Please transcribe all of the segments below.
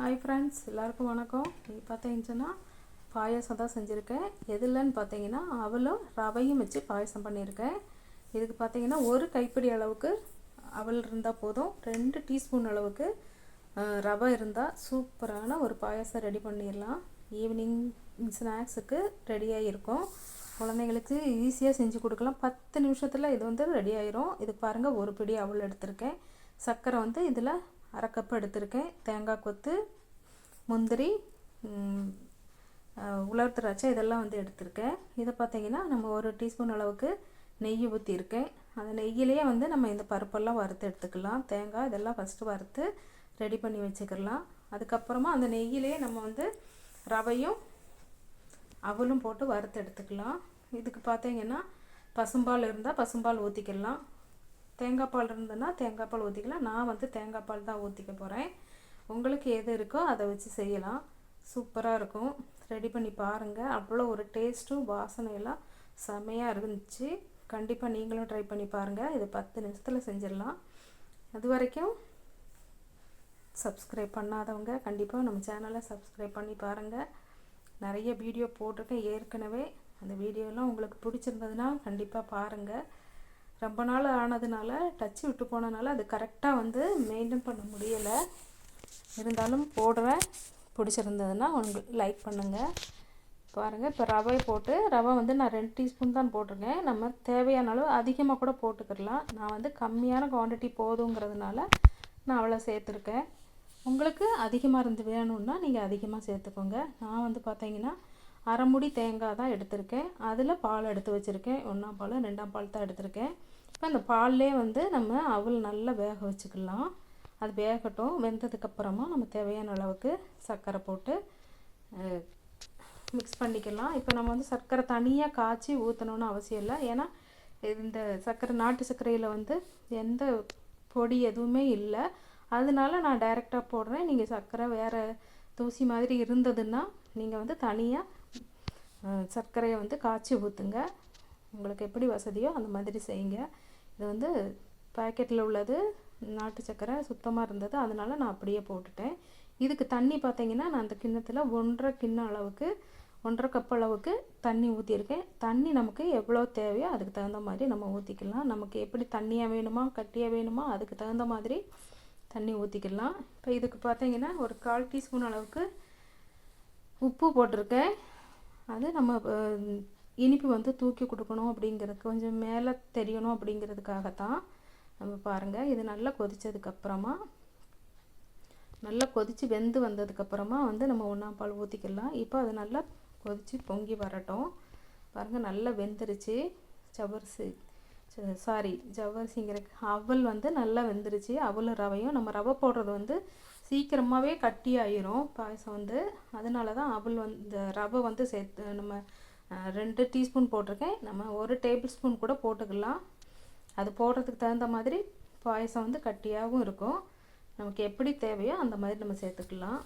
Hi friends எல்லாருக்கும் வணக்கம். இது பார்த்தீங்கன்னா பாயாசம் தான் செஞ்சுருக்கேன். எதுலன்னு பார்த்தீங்கன்னா அவலும் ரவையும் வச்சு பாயசம் பண்ணியிருக்கேன். இதுக்கு பார்த்தீங்கன்னா ஒரு கைப்பிடி அளவுக்கு அவல் இருந்தால் போதும். ரெண்டு டீஸ்பூன் அளவுக்கு ரவை இருந்தால் சூப்பரான ஒரு பாயாசம் ரெடி பண்ணிடலாம். ஈவினிங் ஸ்நாக்ஸுக்கு ரெடியாக இருக்கும். குழந்தைங்களுக்கு ஈஸியாக செஞ்சு கொடுக்கலாம். பத்து நிமிஷத்தில் இது வந்து ரெடி ஆயிரும். இது பாருங்கள் ஒரு பிடி அவல் எடுத்திருக்கேன். சர்க்கரை வந்து இதில் அரை கப் எடுத்திருக்கேன் தேங்காய் கொத்து முந்திரி உலர் திராட்சை இதெல்லாம் வந்து எடுத்திருக்கேன். இதை பார்த்தீங்கன்னா நம்ம ஒரு டீஸ்பூன் அளவுக்கு நெய் ஊற்றியிருக்கேன் அந்த நெய்யிலேயே வந்து நம்ம இந்த பருப்பெல்லாம் வறுத்து எடுத்துக்கலாம். தேங்காய் இதெல்லாம் ஃபஸ்ட்டு வறுத்து ரெடி பண்ணி வச்சுக்கலாம். அதுக்கப்புறமா அந்த நெய்யிலேயே நம்ம வந்து ரவையும் அவலும் போட்டு வறுத்து எடுத்துக்கலாம். இதுக்கு பார்த்தீங்கன்னா பசும்பால் இருந்தால் பசும்பால் ஊற்றிக்கலாம் தேங்காய் பால் இருந்ததுன்னா தேங்காய் பால் ஊற்றிக்கலாம் நான் வந்து தேங்காய் பால் தான் ஊற்றிக்க போகிறேன் உங்களுக்கு எது இருக்கோ அதை வச்சு செய்யலாம். சூப்பராக இருக்கும். ரெடி பண்ணி பாருங்கள் அவ்வளோ ஒரு டேஸ்ட்டும் வாசனையெல்லாம் செமையாக இருந்துச்சு. கண்டிப்பாக நீங்களும் ட்ரை பண்ணி பாருங்கள் இது பத்து நிமிஷத்தில் செஞ்சிடலாம். அது வரைக்கும் சப்ஸ்கிரைப் பண்ணாதவங்க கண்டிப்பாக நம்ம சேனலை சப்ஸ்கிரைப் பண்ணி பாருங்கள் நிறைய வீடியோ போட்டிருக்கேன் ஏற்கனவே. அந்த வீடியோலாம் உங்களுக்கு பிடிச்சிருந்ததுன்னா கண்டிப்பாக பாருங்கள் ரொம்ப நாள் ஆனதுனால டச்சு விட்டு போனதுனால அது கரெக்டாக வந்து மெயின்டைன் பண்ண முடியலை. இருந்தாலும் போடுறேன். பிடிச்சிருந்ததுன்னா உங்களுக்கு லைக் பண்ணுங்கள் பாருங்கள் இப்போ ரவை போட்டு ரவை வந்து நான் ரெண்டு டீஸ்பூன் தான் போட்டிருக்கேன். நம்ம தேவையான அளவு அதிகமாக கூட போட்டுக்கிடலாம். நான் வந்து கம்மியான குவாண்டிட்டி போதுங்கிறதுனால நான் அவ்வளோ சேர்த்துருக்கேன். உங்களுக்கு அதிகமாக இருந்து வேணும்னா நீங்கள் அதிகமாக சேர்த்துக்கோங்க. நான் வந்து பார்த்தீங்கன்னா அரைமுடி தேங்காய் தான் எடுத்திருக்கேன். அதில் பால் எடுத்து வச்சுருக்கேன். ஒன்றாம் பால் ரெண்டாம் பால் தான் எடுத்திருக்கேன். இப்போ அந்த பால்லே வந்து நம்ம அவல் நல்லா வேக வச்சுக்கலாம். அது வேகட்டும். வெந்ததுக்கப்புறமா நம்ம தேவையான அளவுக்கு சர்க்கரை போட்டு மிக்ஸ் பண்ணிக்கலாம். இப்போ நம்ம வந்து சர்க்கரை தனியாக காய்ச்சி ஊற்றணும்னு அவசியம் இல்லை. ஏன்னா இந்த சர்க்கரை நாட்டு சர்க்கரையில் வந்து எந்த பொடி எதுவுமே இல்லை. அதனால நான் டைரெக்டாக போடுறேன். நீங்கள் சர்க்கரை வேறு தூசி மாதிரி இருந்ததுன்னா நீங்கள் வந்து தனியாக சர்க்கரையை வந்து காய்ச்சி ஊற்றுங்க உங்களுக்கு எப்படி வசதியோ அந்த மாதிரி செய்யுங்க. இது வந்து பாக்கெட்டில் உள்ளது நாட்டு சர்க்கரை சுத்தமாக இருந்தது. அதனால நான் அப்படியே போட்டுட்டேன். இதுக்கு தண்ணி பார்த்தீங்கன்னா நான் அந்த கிண்ணத்தில் ஒன்றரை கிண்ணம் அளவுக்கு ஒன்றரை கப் அளவுக்கு தண்ணி ஊற்றியிருக்கேன் தண்ணி நமக்கு எவ்வளோ தேவையோ அதுக்கு தகுந்த மாதிரி நம்ம ஊற்றிக்கலாம் நமக்கு எப்படி தண்ணியாக வேணுமா கட்டியாக வேணுமா அதுக்கு தகுந்த மாதிரி தண்ணி ஊற்றிக்கலாம் இப்போ இதுக்கு பார்த்தீங்கன்னா ஒரு கால் டீஸ்பூன் அளவுக்கு உப்பு போட்டிருக்கேன். அது நம்ம இனிப்பு வந்து தூக்கி கொடுக்கணும் அப்படிங்கிறது கொஞ்சம் மேலே தெரியணும் அப்படிங்கிறதுக்காகத்தான் நம்ம பாருங்கள் இது நல்லா கொதித்ததுக்கப்புறமா நல்லா கொதித்து வெந்து வந்ததுக்கப்புறமா வந்து நம்ம ஒன்றாம் பால் ஊற்றிக்கலாம் இப்போ அது நல்லா கொதித்து பொங்கி வரட்டும். பாருங்கள் நல்லா வெந்துருச்சு. ஜவரிசி சாரி ஜவ்வரிசிங்கிற அவல் வந்து நல்லா வெந்துருச்சு. அவலும் ரவையும் நம்ம ரவை போடுறது வந்து சீக்கிரமாகவே கட்டி ஆயிரும் பாயசம் வந்து. அதனால தான் அவள் வந்து இந்த ரவை வந்து சேர்த்து நம்ம ரெண்டு டீஸ்பூன் போட்டிருக்கேன். நம்ம ஒரு டேபிள் ஸ்பூன் கூட போட்டுக்கலாம். அது போடுறதுக்கு தகுந்த மாதிரி பாயசம் வந்து கட்டியாகவும் இருக்கும். நமக்கு எப்படி தேவையோ அந்த மாதிரி நம்ம சேர்த்துக்கலாம்.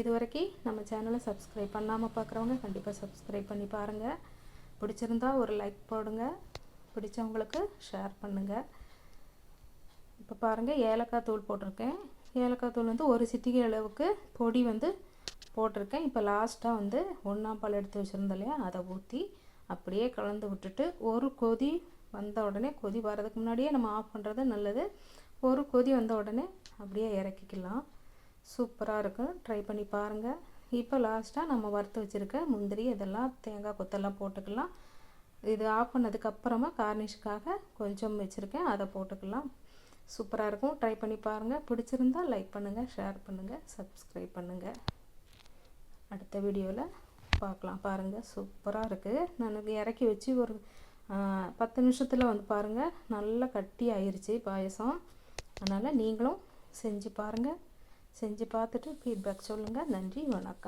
இது வரைக்கும் நம்ம சேனலை சப்ஸ்கிரைப் பண்ணாமல் பார்க்குறவங்க கண்டிப்பாக சப்ஸ்கிரைப் பண்ணி பாருங்கள் பிடிச்சிருந்தா ஒரு லைக் போடுங்க. பிடிச்சவங்களுக்கு ஷேர் பண்ணுங்கள் இப்போ பாருங்கள் ஏலக்காய் தூள் போட்டிருக்கேன். ஏலக்காய் தூள் வந்து ஒரு சிட்டிகை அளவுக்கு பொடி வந்து போட்டிருக்கேன். இப்போ லாஸ்ட்டாக வந்து ஒன்றாம் பால் எடுத்து வச்சுருந்தோம் இல்லையா? அதை ஊற்றி அப்படியே கலந்து விட்டுட்டு ஒரு கொதி வந்த உடனே கொதி வர்றதுக்கு முன்னாடியே நம்ம ஆஃப் பண்ணுறது நல்லது. ஒரு கொதி வந்த உடனே அப்படியே இறக்கிக்கலாம். சூப்பராக இருக்கும். ட்ரை பண்ணி பாருங்கள் இப்போ லாஸ்ட்டாக நம்ம வறுத்து வச்சுருக்க முந்திரி இதெல்லாம் தேங்காய் கொத்தெல்லாம் போட்டுக்கலாம். இது ஆஃப் பண்ணதுக்கப்புறமா கார்னிஷ்க்காக கொஞ்சம் வச்சுருக்கேன். அதை போட்டுக்கலாம். சூப்பராக இருக்கும். ட்ரை பண்ணி பாருங்கள் பிடிச்சிருந்தா லைக் பண்ணுங்கள் ஷேர் பண்ணுங்கள் சப்ஸ்கிரைப் பண்ணுங்கள் அடுத்த வீடியோவில் பார்க்கலாம். பாருங்கள் சூப்பராக இருக்குது நான் இறக்கி வச்சு ஒரு பத்து நிமிஷத்தில் வந்து பாருங்கள் நல்லா கட்டி ஆயிடுச்சு பாயசம். அதனால் நீங்களும் செஞ்சு பாருங்கள் செஞ்சு பார்த்துட்டு ஃபீட்பேக் சொல்லுங்கள் நன்றி வணக்கம்.